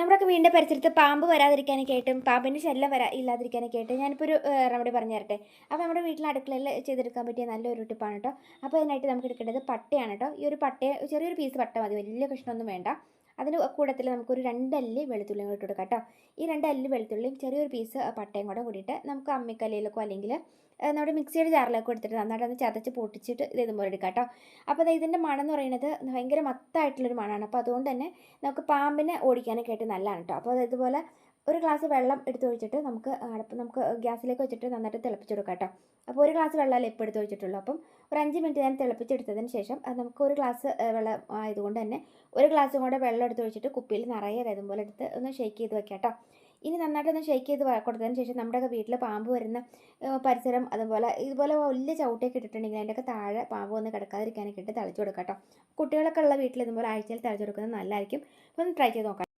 നമ്മുടെയൊക്കെ വീടിന്റെ പരിസരത്ത് പാമ്പ് വരാതിരിക്കാനൊക്കെ ആയിട്ടും പാമ്പിന്റെ ശല്യം വരാ ഇല്ലാതിരിക്കാനൊക്കെ ആയിട്ട് ഞാനിപ്പോൾ ഒരു റെമഡി പറഞ്ഞു തരട്ടെ. അപ്പോൾ നമ്മുടെ വീട്ടിലെ അടുക്കളയിൽ ചെയ്തെടുക്കാൻ പറ്റിയ നല്ലൊരു ടിപ്പാണ് കേട്ടോ. അപ്പോൾ അതിനായിട്ട് നമുക്ക് എടുക്കേണ്ടത് പട്ടയാണ് കേട്ടോ. ഈ ഒരു പട്ടയെ ചെറിയൊരു പീസ് പട്ട മതി. വലിയ കഷ്ണമൊന്നും വേണ്ട. അതിന് കൂടത്തിൽ നമുക്കൊരു രണ്ടല്ലി വെളുത്തുള്ളിയും കൂടി ഇട്ട് കൊടുക്കാം കേട്ടോ. ഈ രണ്ടല്ലി വെളുത്തുള്ളിയും ചെറിയൊരു പീസ് പട്ടയും കൂടെ കൂടിയിട്ട് നമുക്ക് അമ്മിക്കല്ലിലേക്കോ അല്ലെങ്കിൽ നമ്മുടെ മിക്സിയുടെ ജാറിലൊക്കെ എടുത്തിട്ട് നന്നായിട്ട് ഒന്ന് ചതച്ച് പൊട്ടിച്ചിട്ട് ഇത് ഇതുപോലെ എടുക്കാം കേട്ടോ. അപ്പോൾ അത് ഇതിന്റെ മണം എന്ന് പറയുന്നത് ഭയങ്കര മത്തായിട്ടുള്ളൊരു മണമാണ്. അപ്പോൾ അതുകൊണ്ട് തന്നെ നമുക്ക് പാമ്പിനെ ഓടിക്കാനൊക്കെ ആയിട്ട് നല്ലതാണ് കേട്ടോ. അപ്പോൾ അത് ഇതുപോലെ ഒരു ഗ്ലാസ് വെള്ളം എടുത്ത് ഒഴിച്ചിട്ട് നമുക്ക് അടുപ്പ് നമുക്ക് ഗ്യാസിലേക്ക് വെച്ചിട്ട് നന്നായിട്ട് തിളപ്പിച്ചെടുക്കാം കേട്ടോ. അപ്പോൾ ഒരു ഗ്ലാസ് വെള്ളമല്ലേ ഇപ്പോൾ എടുത്ത് വെച്ചിട്ടുള്ളൂ അപ്പം ഒരു അഞ്ച് മിനിറ്റ് ഞാൻ തിളപ്പിച്ചെടുത്തതിന് ശേഷം നമുക്ക് ഒരു ഗ്ലാസ് വെള്ളം ആയതുകൊണ്ട് തന്നെ ഒരു ഗ്ലാസ് കൂടെ വെള്ളം എടുത്ത് ഒഴിച്ചിട്ട് കുപ്പിയിൽ നിറയെ ഇതുപോലെ എടുത്ത് ഒന്ന് ഷേക്ക് ചെയ്ത് വെക്കാം കേട്ടോ. ഇനി നന്നായിട്ട് ഒന്ന് ഷേക്ക് ചെയ്ത് കൊടുത്തതിന് ശേഷം നമ്മുടെയൊക്കെ വീട്ടിൽ പാമ്പ് വരുന്ന പരിസരം അതുപോലെ ഇതുപോലെ വലിയ ചവിട്ടൊക്കെ ഇട്ടിട്ടുണ്ടെങ്കിൽ അതിന്റെയൊക്കെ താഴെ പാമ്പ് വന്ന് കിടക്കാതിരിക്കാനൊക്കെ ഇട്ട് തളിച്ചു കൊടുക്കാം കേട്ടോ. കുട്ടികളൊക്കെ ഉള്ള വീട്ടിൽ ഇതുപോലെ ആഴ്ചയിൽ തളിച്ചു കൊടുക്കുന്നത് നല്ലതായിരിക്കും. ഒന്ന് ട്രൈ ചെയ്ത് നോക്കാം.